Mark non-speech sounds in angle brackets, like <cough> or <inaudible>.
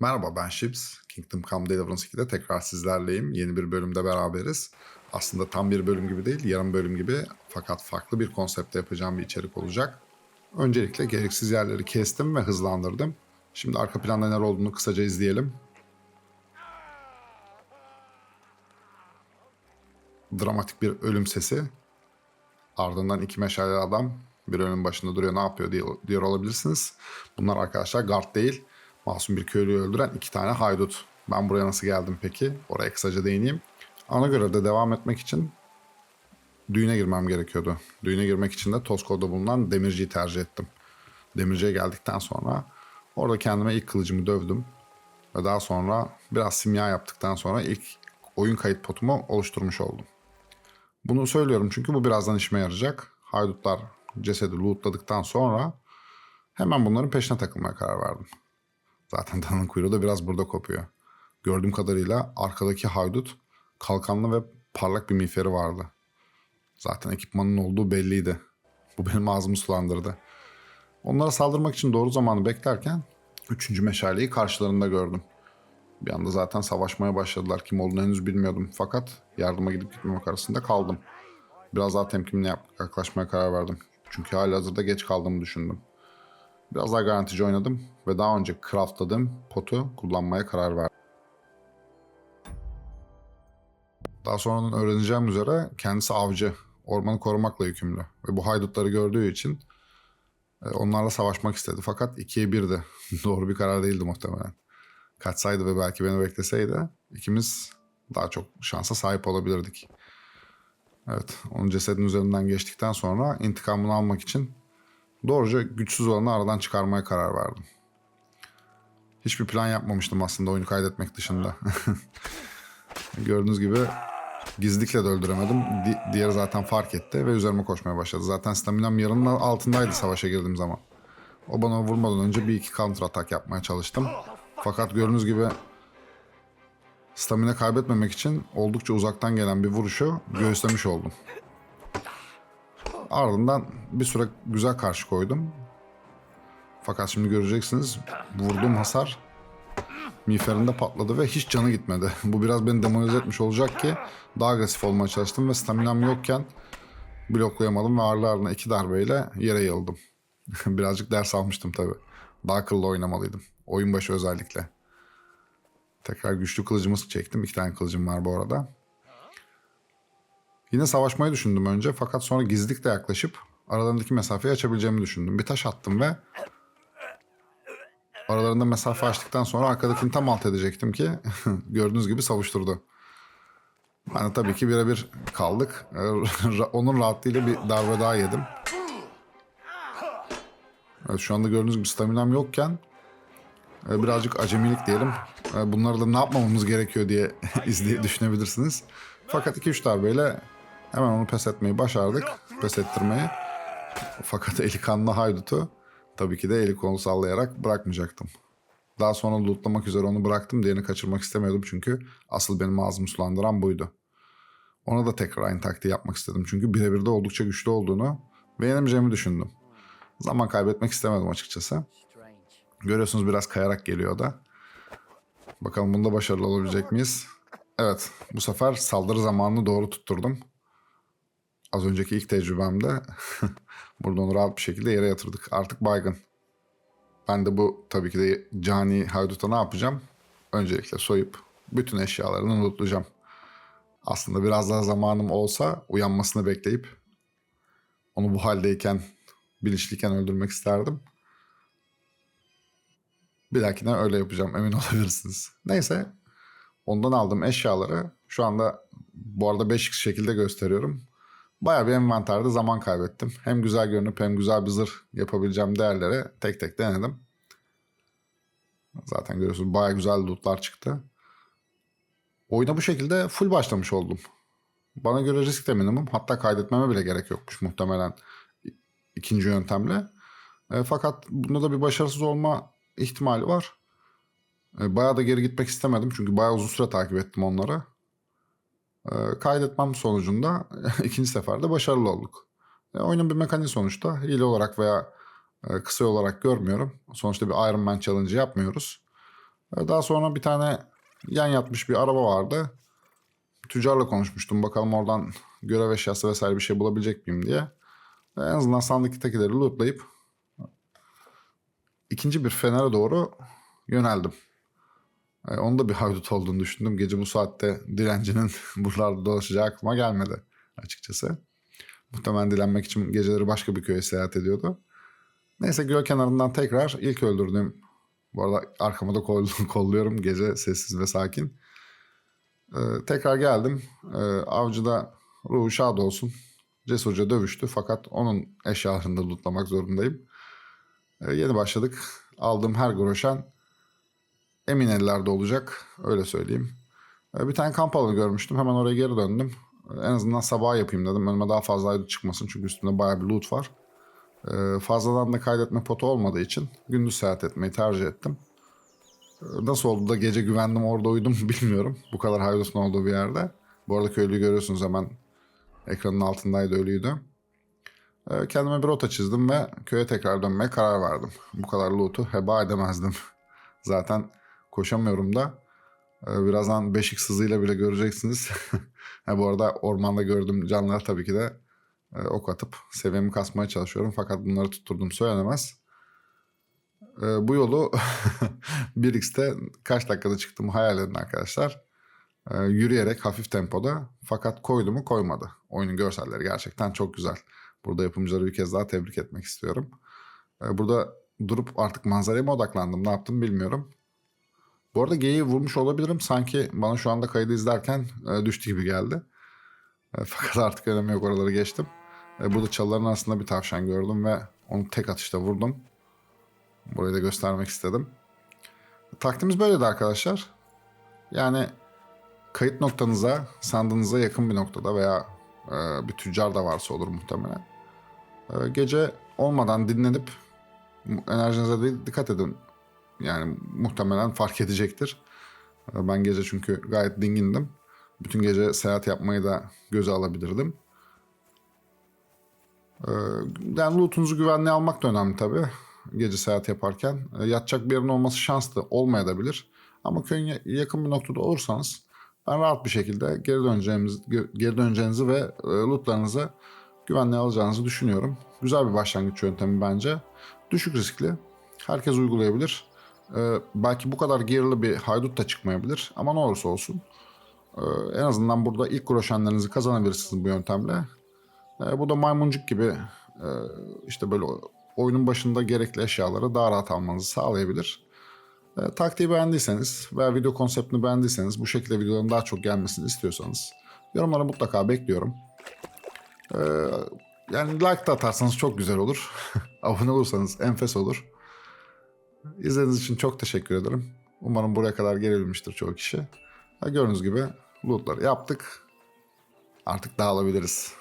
Merhaba ben Ships. Kingdom Come Deliverance 2'de tekrar sizlerleyim. Yeni bir bölümde beraberiz. Aslında tam bir bölüm gibi değil, yarım bölüm gibi fakat farklı bir konsepte yapacağım bir içerik olacak. Öncelikle gereksiz yerleri kestim ve hızlandırdım. Şimdi arka planda neler olduğunu kısaca izleyelim. Dramatik bir ölüm sesi. Ardından iki meşale adam bir ölüm başında duruyor ne yapıyor diye, diyor olabilirsiniz. Bunlar arkadaşlar guard değil. Masum bir köylüyü öldüren iki tane haydut. Ben buraya nasıl geldim peki? Oraya kısaca değineyim. Ana görevde devam etmek için düğüne girmem gerekiyordu. Düğüne girmek için de Tosko'da bulunan demirciyi tercih ettim. Demirciye geldikten sonra orada kendime ilk kılıcımı dövdüm. Ve daha sonra biraz simya yaptıktan sonra ilk oyun kayıt potumu oluşturmuş oldum. Bunu söylüyorum çünkü bu birazdan işime yarayacak. Haydutlar cesedi lootladıktan sonra hemen bunların peşine takılmaya karar verdim. Zaten <laughs> dananın kuyruğu da biraz burada kopuyor. Gördüğüm kadarıyla arkadaki haydut kalkanlı ve parlak bir miğferi vardı. Zaten ekipmanın olduğu belliydi. Bu benim ağzımı sulandırdı. Onlara saldırmak için doğru zamanı beklerken üçüncü meşaleyi karşılarında gördüm. Bir anda zaten savaşmaya başladılar. Kim olduğunu henüz bilmiyordum. Fakat yardıma gidip gitmemek arasında kaldım. Biraz daha temkinli yaklaşmaya karar verdim. Çünkü hala hazırda geç kaldığımı düşündüm. Biraz daha garantici oynadım ve daha önce craftladığım potu kullanmaya karar verdim. Daha sonradan öğreneceğim üzere kendisi avcı, ormanı korumakla yükümlü. Ve bu haydutları gördüğü için e, onlarla savaşmak istedi. Fakat ikiye birdi. <laughs> Doğru bir karar değildi muhtemelen. Kaçsaydı ve belki beni bekleseydi ikimiz daha çok şansa sahip olabilirdik. Evet, onun cesedin üzerinden geçtikten sonra intikamını almak için doğruca güçsüz olanı aradan çıkarmaya karar verdim. Hiçbir plan yapmamıştım aslında oyunu kaydetmek dışında. <laughs> Gördüğünüz gibi gizlilikle de öldüremedim. Di- diğeri zaten fark etti ve üzerime koşmaya başladı. Zaten staminam yarının altındaydı savaşa girdiğim zaman. O bana vurmadan önce bir iki counter atak yapmaya çalıştım. Fakat gördüğünüz gibi stamina kaybetmemek için oldukça uzaktan gelen bir vuruşu göğüslemiş oldum. Ardından bir süre güzel karşı koydum. Fakat şimdi göreceksiniz vurduğum hasar miğferinde patladı ve hiç canı gitmedi. <laughs> Bu biraz beni demoralize etmiş olacak ki daha agresif olmaya çalıştım ve staminam yokken bloklayamadım ve ardı ardına iki darbeyle yere yıldım. <laughs> Birazcık ders almıştım tabi. Daha akıllı oynamalıydım. Oyun başı özellikle. Tekrar güçlü kılıcımı çektim. İki tane kılıcım var bu arada. Yine savaşmayı düşündüm önce fakat sonra gizlilikle yaklaşıp aralarındaki mesafeyi açabileceğimi düşündüm. Bir taş attım ve aralarında mesafe açtıktan sonra arkadakini tam alt edecektim ki <laughs> gördüğünüz gibi savuşturdu. De tabii ki birebir kaldık. Onun rahatlığıyla bir darbe daha yedim. Evet, şu anda gördüğünüz gibi staminam yokken e, birazcık acemilik diyelim. E, Bunları da ne yapmamamız gerekiyor diye <laughs> izleye düşünebilirsiniz. Fakat 2-3 darbeyle hemen onu pes etmeyi başardık. Pes ettirmeyi. Fakat eli kanlı haydutu tabii ki de eli kolu sallayarak bırakmayacaktım. Daha sonra lootlamak üzere onu bıraktım. Diğerini kaçırmak istemiyordum çünkü asıl benim ağzımı sulandıran buydu. Ona da tekrar aynı taktiği yapmak istedim. Çünkü birebir de oldukça güçlü olduğunu ve yenemeyeceğimi düşündüm. Zaman kaybetmek istemedim açıkçası. Görüyorsunuz biraz kayarak geliyor da. Bakalım bunda başarılı olabilecek miyiz? Evet, bu sefer saldırı zamanını doğru tutturdum. Az önceki ilk tecrübemde <laughs> burada onu rahat bir şekilde yere yatırdık. Artık baygın. Ben de bu tabii ki de cani hayduta ne yapacağım? Öncelikle soyup bütün eşyalarını lootlayacağım. Aslında biraz daha zamanım olsa uyanmasını bekleyip onu bu haldeyken bilinçliyken öldürmek isterdim. Bir dahakine öyle yapacağım emin <laughs> olabilirsiniz. Neyse ondan aldığım eşyaları şu anda bu arada 5x şekilde gösteriyorum. Bayağı bir envanterde zaman kaybettim. Hem güzel görünüp hem güzel bir zırh yapabileceğim değerlere tek tek denedim. Zaten görüyorsunuz bayağı güzel lootlar çıktı. Oyuna bu şekilde full başlamış oldum. Bana göre risk de minimum. Hatta kaydetmeme bile gerek yokmuş muhtemelen ikinci yöntemle. E, fakat bunda da bir başarısız olma ihtimali var. E, bayağı da geri gitmek istemedim çünkü bayağı uzun süre takip ettim onları. E, kaydetmem sonucunda <laughs> ikinci seferde başarılı olduk. E, oyunun bir mekaniği sonuçta hile olarak veya e, kısa olarak görmüyorum. Sonuçta bir Iron Man challenge yapmıyoruz. E, Daha sonra bir tane yan yatmış bir araba vardı. Tüccarla konuşmuştum. Bakalım oradan görev eşyası vesaire bir şey bulabilecek miyim diye. E, En azından sandıktakileri lootlayıp ikinci bir fenere doğru yöneldim. E, Onun da bir haydut olduğunu düşündüm. Gece bu saatte dilencinin <laughs> buralarda dolaşacağı aklıma gelmedi açıkçası. Muhtemelen dilenmek için geceleri başka bir köye seyahat ediyordu. Neyse göl kenarından tekrar ilk öldürdüğüm bu arada arkamı da kol, <laughs> kolluyorum gece sessiz ve sakin. Ee, tekrar geldim. Ee, avcı da ruhu şad olsun. Cesurca dövüştü fakat onun eşyalarını da lootlamak zorundayım. Ee, yeni başladık. Aldığım her groşen emin ellerde olacak. Öyle söyleyeyim. Ee, bir tane kamp alanı görmüştüm. Hemen oraya geri döndüm. Ee, en azından sabah yapayım dedim. Önüme daha fazla aydut çıkmasın. Çünkü üstümde bayağı bir loot var. Ee, fazladan da kaydetme potu olmadığı için gündüz seyahat etmeyi tercih ettim. Nasıl oldu da gece güvendim orada uyudum <laughs> bilmiyorum. Bu kadar haydutun olduğu bir yerde. Bu arada köylüyü görüyorsunuz hemen ekranın altındaydı ölüydü. Kendime bir rota çizdim ve köye tekrar dönmeye karar verdim. Bu kadar loot'u heba edemezdim. <laughs> Zaten koşamıyorum da. Ee, Birazdan beşik sızıyla bile göreceksiniz. <laughs> bu arada ormanda gördüğüm canlılar tabii ki de e, ok atıp seviyemi kasmaya çalışıyorum. Fakat bunları tutturdum söylenemez. E, bu yolu <laughs> 1x'te kaç dakikada çıktığımı hayal edin arkadaşlar. E, yürüyerek hafif tempoda fakat koydu mu koymadı. Oyunun görselleri gerçekten çok güzel. Burada yapımcıları bir kez daha tebrik etmek istiyorum. Burada durup artık manzaraya mı odaklandım ne yaptım bilmiyorum. Bu arada geyiği vurmuş olabilirim. Sanki bana şu anda kaydı izlerken e, düştü gibi geldi. E, <laughs> fakat artık önemi yok oraları geçtim. E, burada çalıların arasında bir tavşan gördüm ve onu tek atışta vurdum. Burayı da göstermek istedim. Taktiğimiz böyleydi arkadaşlar. Yani kayıt noktanıza, sandığınıza yakın bir noktada veya bir tüccar da varsa olur muhtemelen. Gece olmadan dinlenip enerjinize dikkat edin. Yani muhtemelen fark edecektir. Ben gece çünkü gayet dingindim. Bütün gece seyahat yapmayı da göze alabilirdim. Ee, Yani lootunuzu güvenliğe almak da önemli tabii. Gece seyahat yaparken. Ee, Yatacak bir yerin olması şanslı olmayabilir. Ama köyün ya- yakın bir noktada olursanız ben rahat bir şekilde geri döneceğimiz geri döneceğinizi ve e, lootlarınızı güvenliğe alacağınızı düşünüyorum. Güzel bir başlangıç yöntemi bence. Düşük riskli. Herkes uygulayabilir. Ee, belki bu kadar gearlı bir haydut da çıkmayabilir ama ne olursa olsun. Ee, en azından burada ilk groşenlerinizi kazanabilirsiniz bu yöntemle. Ee, bu da maymuncuk gibi e, işte böyle oyunun başında gerekli eşyaları daha rahat almanızı sağlayabilir. E, taktiği beğendiyseniz veya video konseptini beğendiyseniz bu şekilde videoların daha çok gelmesini istiyorsanız yorumlara mutlaka bekliyorum. Ee, yani like da atarsanız çok güzel olur. <laughs> Abone olursanız enfes olur. İzlediğiniz için çok teşekkür ederim. Umarım buraya kadar gelebilmiştir çoğu kişi. Gördüğünüz gibi lootları yaptık. Artık dağılabiliriz.